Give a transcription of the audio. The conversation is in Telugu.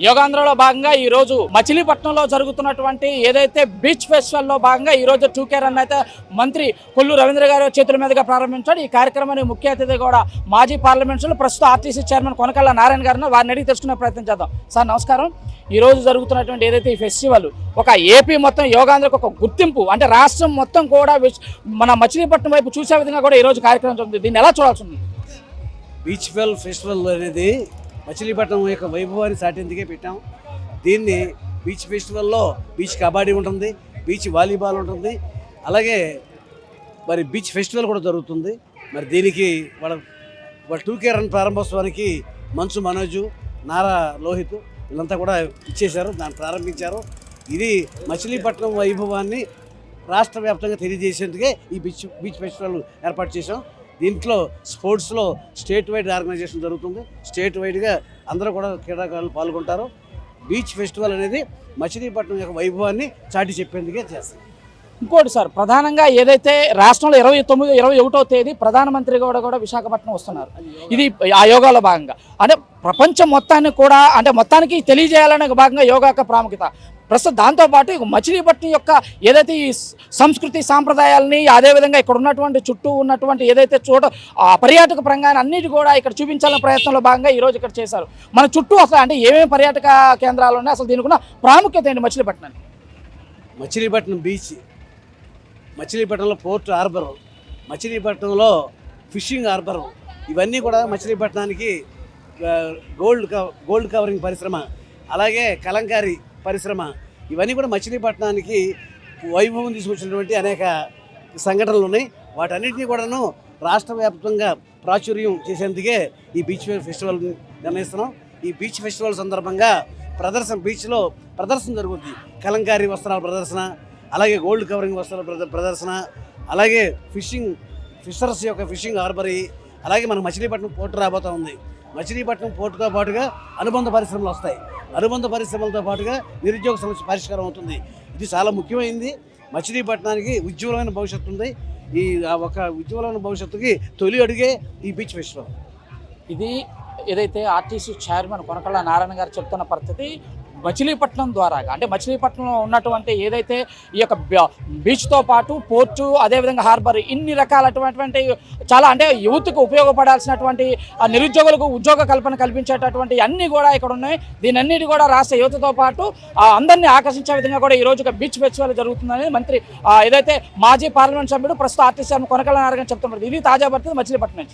యోగాంధ్రలో భాగంగా ఈ రోజు మచిలీపట్నంలో జరుగుతున్నటువంటి ఏదైతే బీచ్ ఫెస్టివల్లో భాగంగా ఈ రోజు టూ రన్ అయితే మంత్రి కొల్లు రవీంద్ర గారి చేతుల మీదుగా ప్రారంభించాడు. ఈ కార్యక్రమాన్ని ముఖ్య అతిథి కూడా మాజీ పార్లమెంట్ ప్రస్తుత ఆర్టీసీ చైర్మన్ కొనకళ్ళ నారాయణ గారిని వారిని అడిగి తెలుసుకునే ప్రయత్నం చేద్దాం. సార్ నమస్కారం. ఈ రోజు జరుగుతున్నటువంటి ఏదైతే ఈ ఫెస్టివల్ ఒక ఏపీ మొత్తం యోగాంధ్రకు ఒక గుర్తింపు అంటే రాష్ట్రం మొత్తం కూడా మన మచిలీపట్నం వైపు చూసే విధంగా కూడా ఈ రోజు కార్యక్రమం జరుగుతుంది. దీన్ని ఎలా చూడాల్సి ఉంది? బీచ్ ఫెల్ ఫెస్టివల్ అనేది మచిలీపట్నం యొక్క వైభవాన్ని సాటేందుకే పెట్టాం. దీన్ని బీచ్ ఫెస్టివల్లో బీచ్ కబడ్డీ ఉంటుంది బీచ్ వాలీబాల్ ఉంటుంది. అలాగే మరి బీచ్ ఫెస్టివల్ కూడా జరుగుతుంది. మరి దీనికి వాళ్ళ వాళ్ళ టూ కే రన్ ప్రారంభోత్సవానికి మంచు మనోజు నారా లోహిత్ వీళ్ళంతా కూడా ఇచ్చేశారు దాన్ని ప్రారంభించారు. ఇది మచిలీపట్నం వైభవాన్ని రాష్ట్ర వ్యాప్తంగా తెలియజేసేందుకే ఈ బీచ్ బీచ్ ఫెస్టివల్ ఏర్పాటు చేశాం. దీంట్లో స్పోర్ట్స్లో స్టేట్ వైడ్ ఆర్గనైజేషన్ జరుగుతుంది. స్టేట్ వైడ్గా అందరూ కూడా క్రీడాకారులు పాల్గొంటారు. బీచ్ ఫెస్టివల్ అనేది మచిలీపట్నం యొక్క వైభవాన్ని చాటి చెప్పేందుకే చేస్తాం ఇంకోటి సార్ ప్రధానంగా ఏదైతే రాష్ట్రంలో ఇరవై తొమ్మిది ఇరవై ఒకటో తేదీ ప్రధానమంత్రి కూడా కూడా విశాఖపట్నం వస్తున్నారు. ఇది ఆ యోగాలో భాగంగా. అంటే ప్రపంచం మొత్తాన్ని కూడా అంటే మొత్తానికి తెలియజేయాలనే భాగంగా యోగా ప్రాముఖ్యత. ప్రస్తుతం దాంతోపాటు మచిలీపట్నం యొక్క ఏదైతే ఈ సంస్కృతి సాంప్రదాయాలని అదేవిధంగా ఇక్కడ ఉన్నటువంటి చుట్టూ ఉన్నటువంటి ఏదైతే చోట ఆ పర్యాటక పరంగా అన్నిటి కూడా ఇక్కడ చూపించాలనే ప్రయత్నంలో భాగంగా ఈరోజు ఇక్కడ చేశారు. మన చుట్టూ అసలు అంటే ఏమేమి పర్యాటక కేంద్రాలు ఉన్నాయి అసలు దీనికి ప్రాముఖ్యత ఏంటి మచిలీపట్నం మచిలీపట్నం బీచ్ మచిలీపట్నంలో పోర్ట్ హార్బర్ మచిలీపట్నంలో ఫిషింగ్ హార్బర్ ఇవన్నీ కూడా మచిలీపట్నానికి గోల్డ్ గోల్డ్ కవరింగ్ పరిశ్రమ అలాగే కలంకారీ పరిశ్రమ. ఇవన్నీ కూడా మచిలీపట్నానికి వైభవం తీసుకొచ్చినటువంటి అనేక సంఘటనలు ఉన్నాయి. వాటన్నిటిని కూడాను రాష్ట్ర వ్యాప్తంగా ప్రాచుర్యం చేసేందుకే ఈ బీచ్ ఫెస్టివల్ నిర్ణయిస్తున్నాం. ఈ బీచ్ ఫెస్టివల్ సందర్భంగా ప్రదర్శన బీచ్లో ప్రదర్శన జరుగుతుంది కలంకారీ వస్త్రాల ప్రదర్శన అలాగే గోల్డ్ కవరింగ్ వస్త్రాల ప్రద- ప్రదర్శన అలాగే ఫిషింగ్ ఫిషర్స్ యొక్క ఫిషింగ్ హార్బరీ అలాగే మన మచిలీపట్నం పోర్టు రాబోతా ఉంది. మచిలీపట్నం పోర్టుతో పాటుగా అనుబంధ పరిశ్రమలు వస్తాయి. అనుబంధ పరిశ్రమలతో పాటుగా నిరుద్యోగ సమస్య పరిష్కారం అవుతుంది. ఇది చాలా ముఖ్యమైనది మచిలీపట్నానికి ఉజ్వలమైన భవిష్యత్తు ఉంది. ఈ ఒక ఉజ్వలమైన భవిష్యత్తుకి తొలి అడుగే ఈ బీచ్ ఫెస్టివల్. ఇది ఏదైతే ఆర్టీసీ చైర్మన్ కొనకళ్ళ నారాయణ గారు చెప్తున్న పరిస్థితి మచిలీపట్నం ద్వారా అంటే మచిలీపట్నంలో ఉన్నటువంటి ఏదైతే ఈ యొక్క బీచ్తో పాటు పోర్టు అదేవిధంగా హార్బర్ ఇన్ని రకాలటువంటి చాలా అంటే యూత్కు ఉపయోగపడాల్సినటువంటి ఆ నిరుద్యోగులకు ఉద్యోగ కల్పన కల్పించేటటువంటి అన్నీ కూడా ఇక్కడ ఉన్నాయి దీనన్నిటి కూడా రాష్ట్ర యువతతో పాటు ఆ, అందరినీ ఆకర్షించే విధంగా కూడా ఈ రోజు బీచ్ ఫెస్టివల్ జరుగుతుందని మంత్రి ఏదైతే మాజీ పార్లమెంట్ సభ్యుడు ప్రస్తుత ఆర్టీసీ కొనకళ్ళ నారాయణ చెప్తున్నారు. ఇది తాజా పరిస్థితి మచిలీపట్నం నుంచి.